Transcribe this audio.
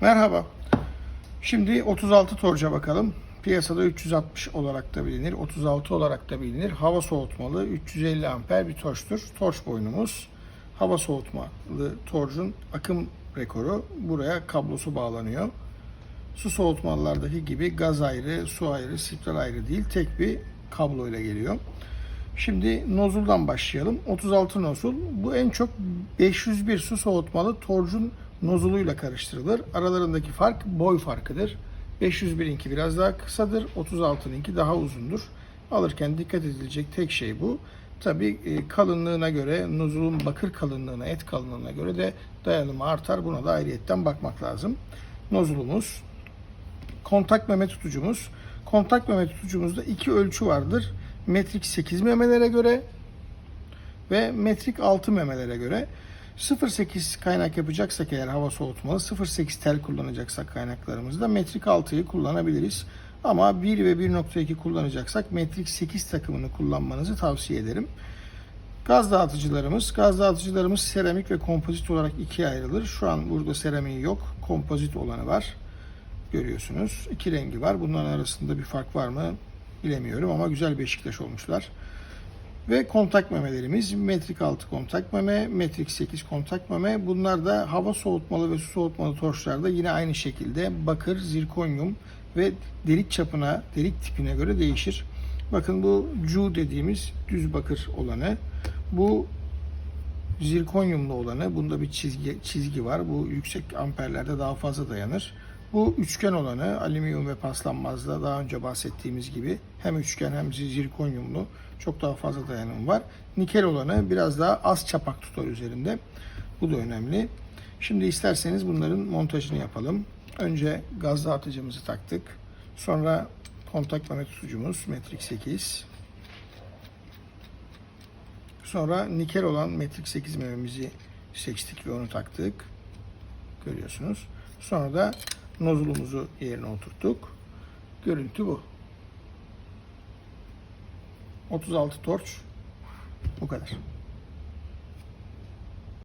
Merhaba. Şimdi 36 torca bakalım. Piyasada 360 olarak da bilinir, 36 olarak da bilinir. Hava soğutmalı 350 amper bir torçtur. Torç boynumuz. Hava soğutmalı torcun akım rekoru. Buraya kablosu bağlanıyor. Su soğutmalılardaki gibi gaz ayrı, su ayrı, spiral ayrı değil. Tek bir kablo ile geliyor. Şimdi nozuldan başlayalım. 36 nozul. Bu en çok 501 su soğutmalı torcun nozuluyla karıştırılır. Aralarındaki fark boy farkıdır. 501'inki biraz daha kısadır. 36'nınki daha uzundur. Alırken dikkat edilecek tek şey bu. Tabi kalınlığına göre, nozulun bakır kalınlığına, et kalınlığına göre de dayanımı artar. Buna da ayrıyetten bakmak lazım. Nozulumuz, kontak meme tutucumuz. Kontak meme tutucumuzda iki ölçü vardır. Metrik 8 memelere göre ve metrik 6 memelere göre 0.8 kaynak yapacaksak eğer hava soğutmalı 0.8 tel kullanacaksak kaynaklarımızda metrik 6'yı kullanabiliriz. Ama 1 ve 1.2 kullanacaksak metrik 8 takımını kullanmanızı tavsiye ederim. Gaz dağıtıcılarımız, gaz dağıtıcılarımız seramik ve kompozit olarak ikiye ayrılır. Şu an burada seramiği yok, kompozit olanı var. Görüyorsunuz. İki rengi var. Bunların arasında bir fark var mı bilemiyorum ama güzel Beşiktaş olmuşlar. Ve kontak memelerimiz metrik 6 kontak meme, metrik 8 kontak meme. Bunlar da hava soğutmalı ve su soğutmalı torçlarda yine aynı şekilde bakır, zirkonyum ve delik çapına, delik tipine göre değişir. Bakın bu Cu dediğimiz düz bakır olanı. Bu zirkonyumlu olanı. Bunda bir çizgi, çizgi var. Bu yüksek amperlerde daha fazla dayanır. Bu üçgen olanı alüminyum ve paslanmazda daha önce bahsettiğimiz gibi hem üçgen hem zirkonyumlu çok daha fazla dayanım var. Nikel olanı biraz daha az çapak tutar üzerinde. Bu da önemli. Şimdi isterseniz bunların montajını yapalım. Önce gaz dağıtıcımızı taktık. Sonra kontak meme tutucumuz metrik 8. Sonra nikel olan metrik 8 mememizi seçtik ve onu taktık. Görüyorsunuz. Sonra da nozulumuzu yerine oturttuk. Görüntü bu. 36 torç bu kadar.